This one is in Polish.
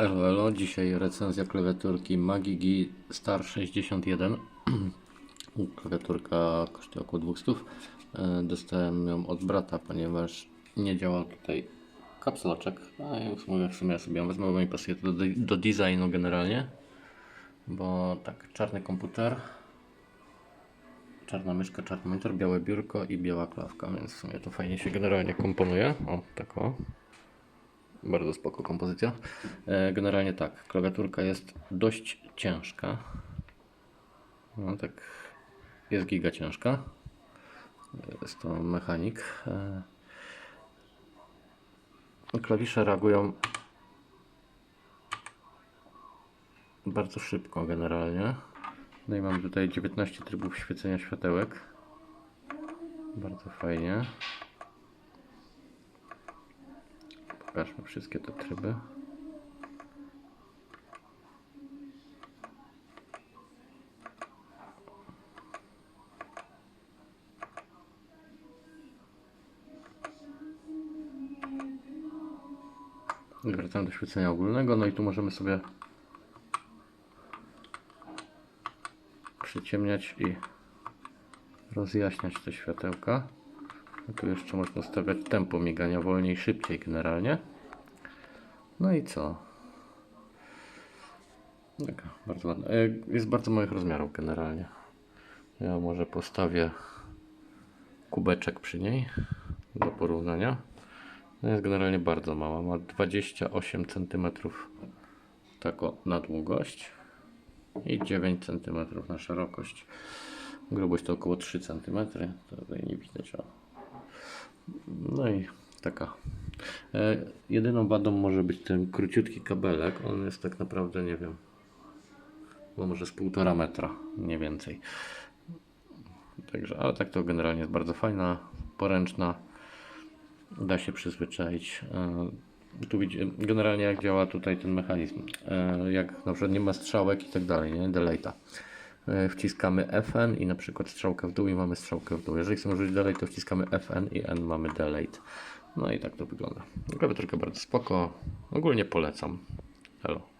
Elo. Dzisiaj recenzja klawiaturki Magigi Star 61. Klawiaturka kosztuje około 200. E, Dostałem ją od brata, ponieważ nie działa tutaj kapsloczek. A ja w sumie, w sumie ja sobie ją wezmę, bo mi pasuje to do, do designu generalnie. Bo tak, czarny komputer, czarna myszka, czarny monitor, białe biurko i biała klawka, więc w sumie to fajnie się generalnie komponuje. O, tak o. Bardzo spoko kompozycja. E, Generalnie tak, klawiaturka jest dość ciężka. No tak, jest giga ciężka. Jest to mechanik. E, Klawisze reagują bardzo szybko generalnie. No i mamy tutaj 19 trybów świecenia światełek. Bardzo fajnie. Pokażmy wszystkie te tryby. Wracamy do świecenia ogólnego, no i tu możemy sobie przyciemniać i rozjaśniać te światełka. Tu jeszcze można ustawiać tempo migania wolniej, szybciej generalnie. No i co? Taka bardzo ładna. E, Jest bardzo małych rozmiarów generalnie. Ja może postawię kubeczek przy niej do porównania. No jest generalnie bardzo mała. Ma 28 cm tako na długość i 9 cm na szerokość. Grubość to około 3 cm. Tutaj nie widać. O. No i taka. E, jedyną wadą może być ten króciutki kabelek. On jest tak naprawdę, nie wiem, bo może z półtora metra, nie więcej. Także, ale tak to generalnie jest bardzo fajna, poręczna. Da się przyzwyczaić. E, tu widzi, generalnie jak działa tutaj ten mechanizm. E, jak na przykład nie ma strzałek i tak dalej, nie? Deleita. E, Wciskamy FN i na przykład strzałkę w dół i mamy strzałkę w dół. Jeżeli chcemy użyć delay, to wciskamy FN i N mamy delete. No i tak to wygląda. Klawiaturka bardzo spoko. Ogólnie polecam. Hello.